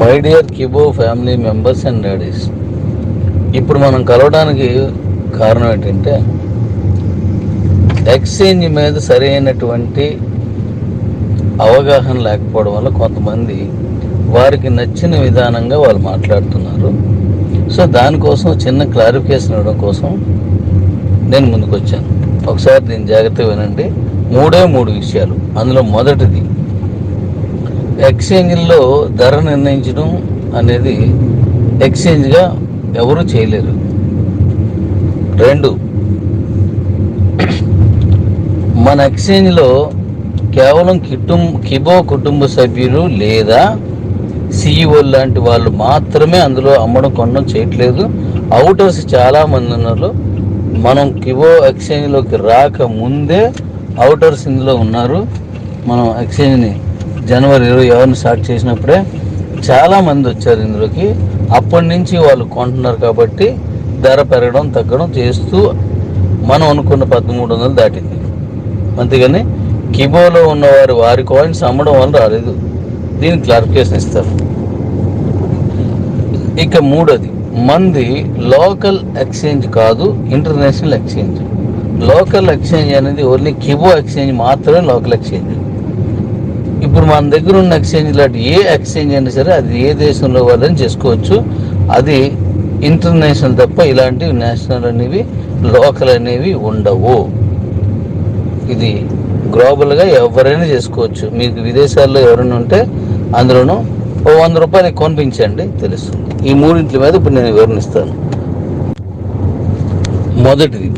My dear Kibo family members and daddies ఇప్పుడు మనం కలవడానికి కారణం ఏంటంటే ఎక్స్చేంజ్ మీద సరైనటువంటి అవగాహన లేకపోవడం వల్ల కొంతమంది వారికి నచ్చిన విధానంగా వాళ్ళు మాట్లాడుతున్నారు. సో దానికోసం చిన్న క్లారిఫికేషన్ ఇవ్వడం కోసం నేను ముందుకు వచ్చాను ఒకసారి దీన్ని జాగ్రత్తగా వినండి. మూడే మూడు విషయాలు. అందులో మొదటిది ఎక్స్చేంజ్లో ధర నిర్ణయించడం అనేది ఎక్స్చేంజ్గా ఎవరు చేయలేరు. రెండు మన ఎక్స్చేంజ్లో కేవలం కిటుం కిబో కుటుంబ సభ్యులు లేదా సిఇఓ లాంటి వాళ్ళు మాత్రమే అందులో అమ్మడం కొనడం చేయట్లేదు. అవుటర్స్ చాలామంది ఉన్నారు. మనం కిబో ఎక్స్చేంజ్లోకి రాక ముందే అవుటర్స్ ఇందులో ఉన్నారు. మనం ఎక్స్చేంజ్ని జనవరి ఇరవై ఎవరిని స్టార్ట్ చేసినప్పుడే చాలా మంది వచ్చారు ఇందులోకి. అప్పటి నుంచి వాళ్ళు కొంటున్నారు కాబట్టి ధర పెరగడం తగ్గడం చేస్తూ మనం అనుకున్న పదమూడు వందలు దాటింది. అంతేగాని కిబోలో ఉన్నవారు వారి కాయిన్స్ అమ్మడం వల్ల రాలేదు. దీనికి క్లారిఫికేషన్ ఇస్తారు. ఇక మూడోది మంది లోకల్ ఎక్స్చేంజ్ కాదు ఇంటర్నేషనల్ ఎక్స్చేంజ్. లోకల్ ఎక్స్చేంజ్ అనేది ఓన్లీ కిబో ఎక్స్చేంజ్ మాత్రమే లోకల్ ఎక్స్చేంజ్. ఇప్పుడు మన దగ్గర ఉన్న ఎక్స్చేంజ్ లాంటి ఏ ఎక్స్చేంజ్ అయినా సరే అది ఏ దేశంలో వాళ్ళని చేసుకోవచ్చు. అది ఇంటర్నేషనల్ తప్ప ఇలాంటివి నేషనల్ అనేవి లోకల్ అనేవి ఉండవు. ఇది గ్లోబల్గా ఎవరైనా చేసుకోవచ్చు. మీకు విదేశాల్లో ఎవరైనా ఉంటే అందులోనూ ఓ వంద రూపాయలు కొనిపించండి తెలుస్తుంది. ఈ మూడింటి మీద ఇప్పుడు నేను వివరణిస్తాను మొదటిది.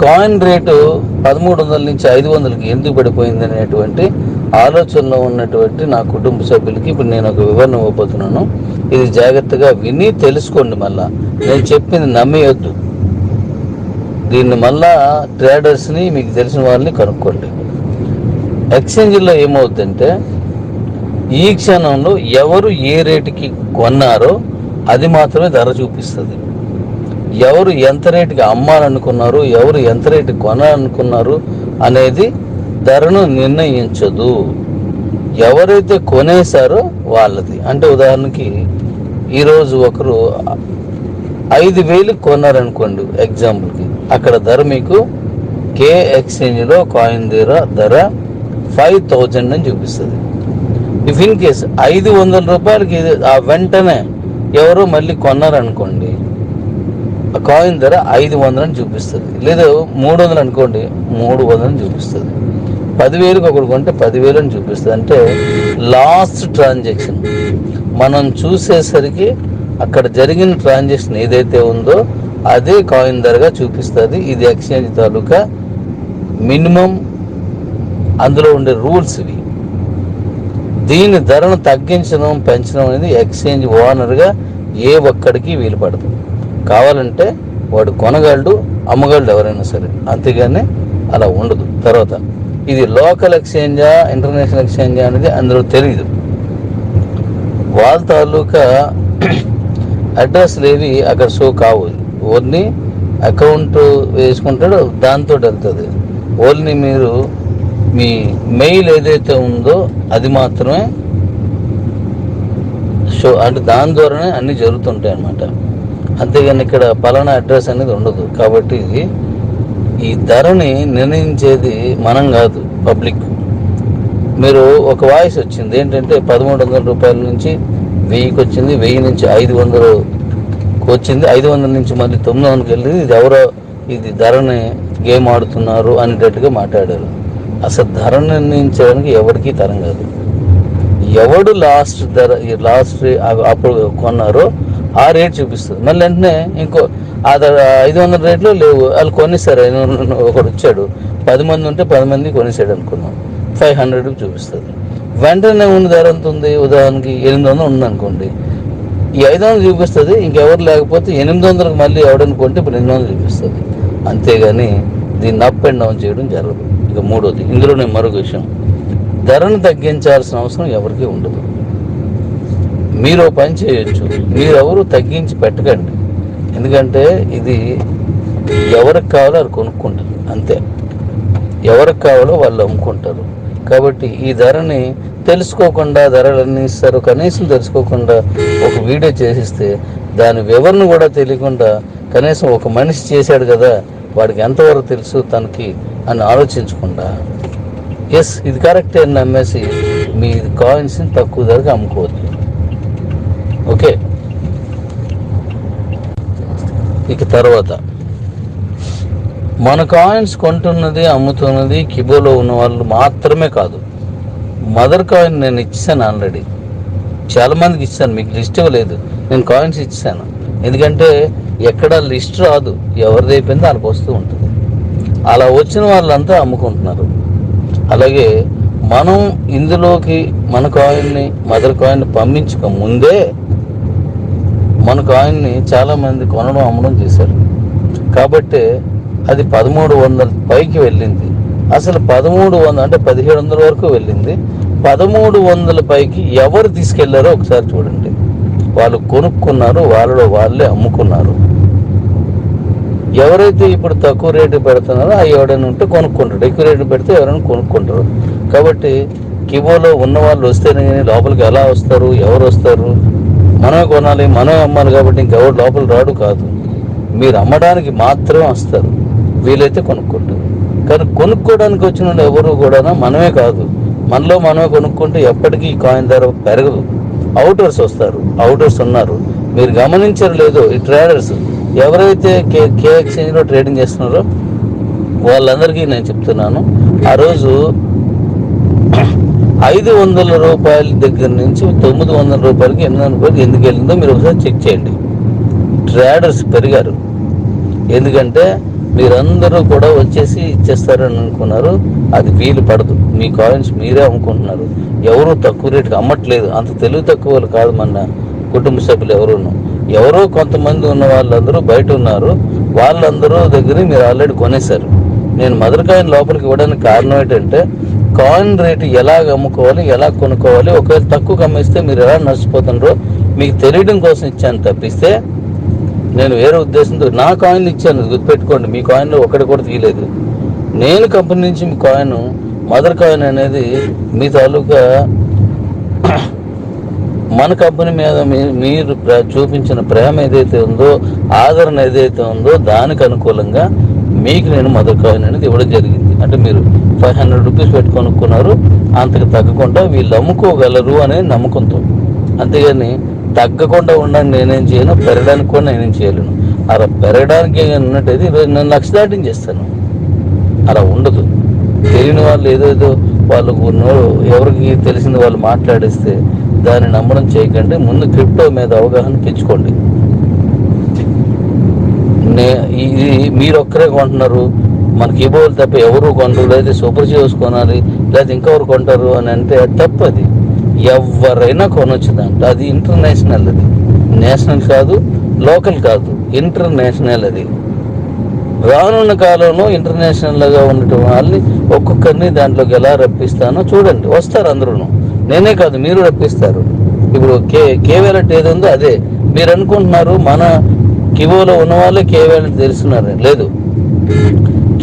కాయిన్ రేటు పదమూడు వందల నుంచి ఐదు వందలకి ఎందుకు పడిపోయింది అనేటువంటి ఆలోచనలో ఉన్నటువంటి నా కుటుంబ సభ్యులకి ఇప్పుడు నేను ఒక వివరణ ఇవ్వబోతున్నాను. ఇది జాగ్రత్తగా విని తెలుసుకోండి మళ్ళా. నేను చెప్పింది నమ్మేయొద్దు. దీన్ని మళ్ళా ట్రేడర్స్ని మీకు తెలిసిన వాళ్ళని కనుక్కోండి. ఎక్స్చేంజ్లో ఏమవుతుందంటే ఈ క్షణంలో ఎవరు ఏ రేటుకి కొన్నారో అది మాత్రమే ధర చూపిస్తుంది. ఎవరు ఎంత రేటుకి అమ్మాలనుకున్నారు ఎవరు ఎంత రేటు కొనాలనుకున్నారు అనేది ధరను నిర్ణయించదు. ఎవరైతే కొనేశారో వాళ్ళది. అంటే ఉదాహరణకి ఈరోజు ఒకరు ఐదు వేలు కొన్నారనుకోండి ఎగ్జాంపుల్కి. అక్కడ ధర మీకు కే ఎక్స్చేంజ్లో కాయిన్ ధర ధర ఫైవ్ థౌజండ్ అని చూపిస్తుంది. ఇఫ్ ఇన్ కేస్ ఐదు వందల రూపాయలకి ఆ వెంటనే ఎవరో మళ్ళీ కొన్నారనుకోండి కాయిన్ ధర ఐదు వందలని చూపిస్తుంది. లేదా మూడు వందలు అనుకోండి మూడు వందలని చూపిస్తుంది. పదివేలకు ఒకటి కొంటే పదివేలు అని చూపిస్తుంది. అంటే లాస్ట్ ట్రాన్సాక్షన్. మనం చూసేసరికి అక్కడ జరిగిన ట్రాన్సాక్షన్ ఏదైతే ఉందో అదే కాయిన్ ధరగా చూపిస్తుంది. ఇది ఎక్స్చేంజ్ తాలూకా మినిమం అందులో ఉండే రూల్స్ ఇవి. దీని ధరను తగ్గించడం పెంచడం అనేది ఎక్స్చేంజ్ ఓనర్గా ఏ ఒక్కడికి వీలు పడుతుంది కావాలంటే వాడు కొనగలడు అమ్మగలడు ఎవరైనా సరే. అంతేగాని అలా ఉండదు. తర్వాత ఇది లోకల్ ఎక్స్చేంజా ఇంటర్నేషనల్ ఎక్స్చేంజా అనేది అందులో తెలియదు వాళ్ళ తాలూకా అడ్రస్లు ఏవి అక్కడ షో కావు ఓన్లీ అకౌంట్ వేసుకుంటాడో దాంతో వెళ్తుంది. ఓన్లీ మీరు మీ మెయిల్ ఏదైతే ఉందో అది మాత్రమే షో అంటే దాని ద్వారానే అన్నీ జరుగుతుంటాయి అన్నమాట అంతేగాని ఇక్కడ పలానా అడ్రస్ అనేది ఉండదు. కాబట్టి ఈ ధరని నిర్ణయించేది మనం కాదు పబ్లిక్. మీరు ఒక వాయిస్ వచ్చింది ఏంటంటే పదమూడు వందల రూపాయల నుంచి వెయ్యికి వచ్చింది వెయ్యి నుంచి ఐదు వందలు వచ్చింది ఐదు వందల నుంచి మళ్ళీ తొమ్మిది వందలకి వెళ్ళింది ఇది ఎవరో ఇది ధరని గేమ్ ఆడుతున్నారు అనేటట్టుగా మాట్లాడారు. అసలు ధర నిర్ణయించడానికి ఎవరికీ తరం కాదు. ఎవడు లాస్ట్ ధర ఈ లాస్ట్ అప్పుడు కొన్నారో ఆ రేట్ చూపిస్తుంది. మళ్ళీ వెంటనే ఇంకో ఆ ఐదు వందల రేట్లు లేవు. వాళ్ళు కొనేసారు. ఐదు వందలు ఒకడు వచ్చాడు పది మంది ఉంటే పది మంది కొనేసాడు అనుకున్నాం. ఫైవ్ హండ్రెడ్ చూపిస్తుంది. వెంటనే ఉన్న ధర ఎంత ఉంది? ఉదాహరణకి ఎనిమిది వందలు ఉంది అనుకోండి ఈ ఐదు వందలు చూపిస్తుంది. ఇంకెవరు లేకపోతే ఎనిమిది వందలకు మళ్ళీ ఎవడనుకుంటే ఇప్పుడు ఎనిమిది వందలు చూపిస్తుంది. అంతేగాని దీన్ని అప్ అండ్ డౌన్ చేయడం జరగదు. ఇక మూడోది ఇందులోనే మరొక విషయం. ధరను తగ్గించాల్సిన అవసరం ఎవరికీ ఉండదు. మీరు పని చేయొచ్చు. మీరెవరు తగ్గించి పెట్టకండి. ఎందుకంటే ఇది ఎవరికి కావాలో అది కొనుక్కుంటారు. అంతే. ఎవరికి కావాలో వాళ్ళు అమ్ముకుంటారు. కాబట్టి ఈ ధరని తెలుసుకోకుండా ధరలన్నీ ఇస్తారు. కనీసం తెలుసుకోకుండా ఒక వీడియో చేసిస్తే దాని వివరణ కూడా తెలియకుండా కనీసం ఒక మనిషి చేశాడు కదా వాడికి ఎంతవరకు తెలుసు తనకి అని ఆలోచించకుండా. ఎస్ ఇది కరెక్టే అని నమ్మేసి మీ కాయిన్స్ని తక్కువ ధరకు అమ్ముకోవద్దు. ఓకే. ఇక తర్వాత. మన కాయిన్స్ కొంటున్నది అమ్ముతున్నది కిబోలో ఉన్న వాళ్ళు మాత్రమే కాదు. మదర్ కాయిన్ నేను ఇచ్చాను ఆల్రెడీ చాలా మందికి ఇచ్చాను మీకు లిస్ట్ ఇవ్వలేదు. నేను కాయిన్స్ ఇచ్చాను ఎందుకంటే ఎక్కడ లిస్ట్ రాదు ఎవరిది అయిపోయిందో వాళ్ళకి వస్తూ ఉంటుంది. అలా వచ్చిన వాళ్ళంతా అమ్ముకుంటున్నారు. అలాగే మనం ఇందులోకి మన కాయిన్ని మదర్ కాయిన్ పంపించక ముందే మన కాయిన్ని చాలామంది కొనడం అమ్మడం చేశారు. కాబట్టి అది పదమూడు వందల పైకి వెళ్ళింది. అసలు పదమూడు వందల అంటే పదిహేడు వందల వరకు వెళ్ళింది. పదమూడు వందల పైకి ఎవరు తీసుకెళ్ళారో ఒకసారి చూడండి. వాళ్ళు కొనుక్కున్నారు వాళ్ళలో వాళ్ళే అమ్ముకున్నారు. ఎవరైతే ఇప్పుడు తక్కువ రేటు పెడుతున్నారో ఆ ఎవడైనా ఉంటే కొనుక్కుంటాడు ఎక్కువ రేటు పెడితే ఎవరైనా కొనుక్కుంటారు. కాబట్టి కివోలో ఉన్న వాళ్ళు వస్తేనే కానీ లోపలికి ఎలా వస్తారు ఎవరు వస్తారు? మనమే కొనాలి మనమే అమ్మాలి కాబట్టి ఇంకెవరు లోపల రాడు కాదు. మీరు అమ్మడానికి మాత్రమే వస్తారు. వీలైతే కొనుక్కుంటారు కానీ కొనుక్కోవడానికి వచ్చిన వాళ్ళు ఎవరు కూడా మనమే కాదు. మనలో మనమే కొనుక్కుంటే ఎప్పటికీ కాయిన్ ధర పెరగదు. అవుటర్స్ వస్తారు. అవుటర్స్ ఉన్నారు. మీరు గమనించరు లేదో ఈ ట్రేడర్స్ ఎవరైతే కే కే ఎక్స్చేంజ్లో ట్రేడింగ్ చేస్తున్నారో వాళ్ళందరికీ నేను చెప్తున్నాను. ఆ రోజు ఐదు వందల రూపాయల దగ్గర నుంచి తొమ్మిది వందల రూపాయలకి ఎనిమిది వందల రూపాయలకి ఎందుకు వెళ్ళిందో మీరు ఒకసారి చెక్ చేయండి. ట్రేడర్స్ పెరిగారు. ఎందుకంటే మీరందరూ కూడా వచ్చేసి ఇచ్చేస్తారని అనుకున్నారు. అది వీలు పడదు. మీ కాయిన్స్ మీరే అమ్ముకుంటున్నారు. ఎవరు తక్కువ రేటుకి అమ్మట్లేదు. అంత తెలివి తక్కువ కాదు మన కుటుంబ సభ్యులు ఎవరును. ఎవరో కొంతమంది ఉన్న వాళ్ళందరూ బయట ఉన్నారు. వాళ్ళందరూ దగ్గర మీరు ఆల్రెడీ కొనేశారు. నేను మదర్ కాయిన్ లోపలికి ఇవ్వడానికి కారణం ఏంటంటే కాయిన్ రేటు ఎలా అమ్ముకోవాలి ఎలా కొనుక్కోవాలి ఒకవేళ తక్కువ అమ్మేస్తే మీరు ఎలా నష్టపోతున్నారో మీకు తెలియడం కోసం ఇచ్చాను తప్పిస్తే నేను వేరే ఉద్దేశంతో నా కాయిన్లు ఇచ్చాను గుర్తుపెట్టుకోండి మీ కాయిన్లో ఒకటి కూడా తీయలేదు. నేను కంపెనీ నుంచి మీ కాయిన్ మదర్ కాయిన్ అనేది మీ తాలూకా మన కంపెనీ మీద మీ- మీరు ప్ర- చూపించిన ప్రేమ ఏదైతే ఉందో ఆదరణ ఏదైతే ఉందో దానికి అనుకూలంగా మీకు నేను మదర్ కాయిన్ అనేది ఇవ్వడం జరిగింది. అంటే మీరు ఫైవ్ హండ్రెడ్ రూపీస్ పెట్టి కొనుక్కున్నారు అంతకు తగ్గకుండా వీళ్ళు అమ్ముకోగలరు అనే నమ్మకంతో. అంతేగాని తగ్గకుండా ఉండడానికి నేనేం చేయను పెరగడానికి కూడా నేనేం చేయలేను. అలా పెరగడానికి ఉన్నట్టయితే ఈరోజు నేను లక్ష దాటిని చేస్తాను. అలా ఉండదు. తెలియని వాళ్ళు ఏదేదో వాళ్ళకు ఎవరికి తెలిసింది వాళ్ళు మాట్లాడిస్తే దాన్ని నమ్మడం చేయకండి. ముందు క్రిప్టో మీద అవగాహన తెచ్చుకోండి నే ఇది మీరు ఒక్కరే కొంటున్నారు మన కీబోర్డ్ తప్ప ఎవరు కొనరు లేదా సూపర్ జీవోస్ కొనాలి లేదా ఇంకెవరు కొంటారు అని అంటే తప్పది. ఎవరైనా కొనొచ్చు దాంట్లో. అది ఇంటర్నేషనల్ అది. నేషనల్ కాదు లోకల్ కాదు. ఇంటర్నేషనల్ అది. రానున్న కాలంలో ఇంటర్నేషనల్గా ఉండటం వాళ్ళని ఒక్కొక్కరిని దాంట్లోకి ఎలా రప్పిస్తానో చూడండి. వస్తారు అందరూ నేనే కాదు మీరు రప్పిస్తారు. ఇప్పుడు కే కే ఏది ఉందో అదే. మీరు అనుకుంటున్నారు మన కివోలో ఉన్న వాళ్ళే కే తెలుసున్నారు లేదు.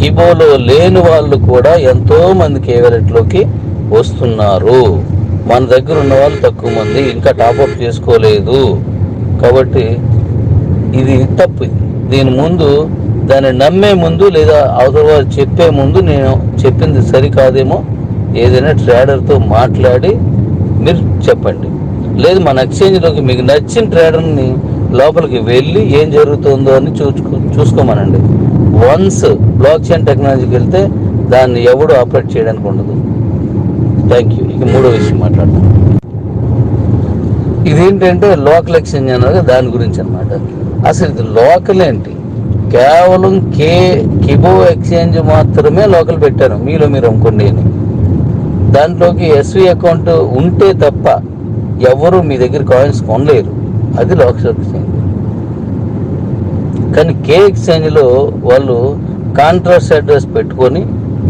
ఈబోలో లేని వాళ్ళు కూడా ఎంతో మంది కేవలెట్లోకి వస్తున్నారు. మన దగ్గర ఉన్న వాళ్ళు తక్కువ మంది ఇంకా టాప్అప్ చేసుకోలేదు. కాబట్టి ఇది తప్పు. దీని ముందు దాన్ని నమ్మే ముందు లేదా అవతల వారు చెప్పే ముందు నేను చెప్పింది సరికాదేమో? ఏదైనా ట్రేడర్తో మాట్లాడి మీరు చెప్పండి. లేదు మన ఎక్స్చేంజ్లోకి మీకు నచ్చిన ట్రేడర్ని లోపలికి వెళ్ళి ఏం జరుగుతుందో అని చూసుకో చూసుకోమనండి. వన్స్ బ్లాక్ చైన్ టెక్నాలజీకి వెళ్తే దాన్ని ఎవడు ఆపరేట్ చేయడానికి ఉండదు. థ్యాంక్ యూ ఇక మూడో విషయం మాట్లాడతాను ఇదేంటంటే లోకల్ ఎక్స్చేంజ్ అనేది దాని గురించి అనమాట అసలు ఇది లోకల్ ఏంటి? కేవలం కే కిబో ఎక్స్చేంజ్ మాత్రమే లోకల్ పెట్టారు. మీలో మీరు అమ్ముకోండి అని. దాంట్లోకి ఎస్వి అకౌంట్ ఉంటే తప్ప ఎవరు మీ దగ్గర కాయిన్స్ కొనలేరు. అది లోకల్ ఎక్స్చేంజ్ కానీ కే ఎక్స్చేంజ్లో వాళ్ళు కాంట్రాక్ట్ అడ్రస్ పెట్టుకొని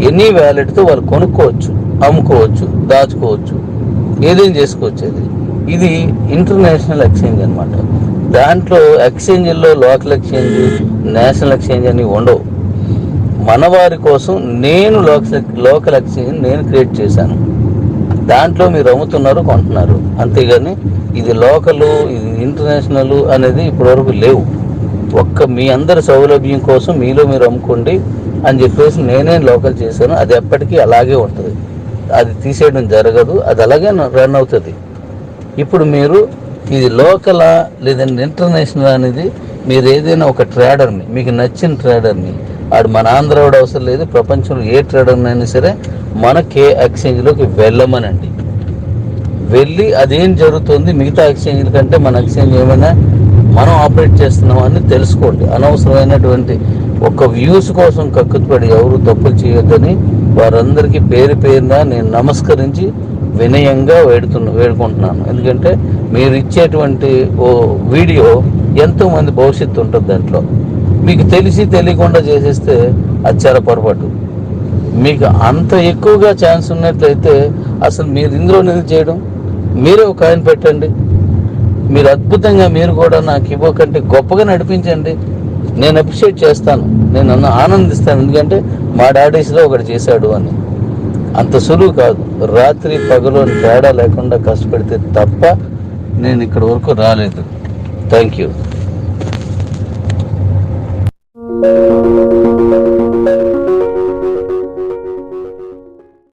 ఎనీ వ్యాలెట్తో వాళ్ళు కొనుక్కోవచ్చు అమ్ముకోవచ్చు దాచుకోవచ్చు ఏదేం చేసుకోవచ్చు అది. ఇది ఇంటర్నేషనల్ ఎక్స్చేంజ్ అనమాట దాంట్లో ఎక్స్చేంజ్లో లోకల్ ఎక్స్చేంజ్ నేషనల్ ఎక్స్చేంజ్ అని ఉండవు. మన వారి కోసం నేను లోకల్ లోకల్ ఎక్స్చేంజ్ నేను క్రియేట్ చేశాను. దాంట్లో మీరు అమ్ముతున్నారు కొంటున్నారు. అంతేగాని ఇది లోకల్ ఇది ఇంటర్నేషనల్ అనేది ఇప్పటివరకు లేవు. ఒక్క మీ అందరి సౌలభ్యం కోసం మీలో మీరు అమ్ముకోండి అని చెప్పేసి నేనే లోకల్ చేశాను. అది ఎప్పటికీ అలాగే ఉంటుంది. అది తీసేయడం జరగదు. అది అలాగే రన్ అవుతుంది. ఇప్పుడు మీరు ఇది లోకలా లేదంటే ఇంటర్నేషనల్ అనేది మీరు ఏదైనా ఒక ట్రేడర్ని మీకు నచ్చిన ట్రేడర్ని ఆడు మన ఆంధ్రవాడు అవసరం లేదు ప్రపంచంలో ఏ ట్రేడర్నైనా సరే మన కే ఎక్స్చేంజ్లోకి వెళ్ళమనండి. వెళ్ళి అదేం జరుగుతుంది మిగతా ఎక్స్చేంజ్ల కంటే మన ఎక్స్చేంజ్ ఏమైనా మనం ఆపరేట్ చేస్తున్నాం అని తెలుసుకోండి. అనవసరమైనటువంటి ఒక వ్యూస్ కోసం కక్కుతుపడి ఎవరు తప్పులు చేయొద్దని వారందరికీ పేరు పేరున నేను నమస్కరించి వినయంగా వేడుతున్న వేడుకుంటున్నాను. ఎందుకంటే మీరు ఇచ్చేటువంటి ఓ వీడియో ఎంతోమంది భవిష్యత్తు ఉంటుంది దాంట్లో. మీకు తెలిసి తెలియకుండా చేసేస్తే అది చాలా పొరపాటు. మీకు అంత ఎక్కువగా ఛాన్స్ ఉన్నట్లయితే అసలు మీరు ఇందులో ఎందుకు చేయడం మీరే ఒక ఆయన పెట్టండి. మీరు అద్భుతంగా మీరు కూడా నాకు ఇవ్వకంటే గొప్పగా నడిపించండి. నేను అప్రిషియేట్ చేస్తాను. నేను అన్న ఆనందిస్తాను. ఎందుకంటే మా డాడీస్లో ఒకటి చేశాడు అని. అంత సులువు కాదు. రాత్రి పగలు తేడా లేకుండా కష్టపడితే తప్ప నేను ఇక్కడ వరకు రాలేదు. Thank you.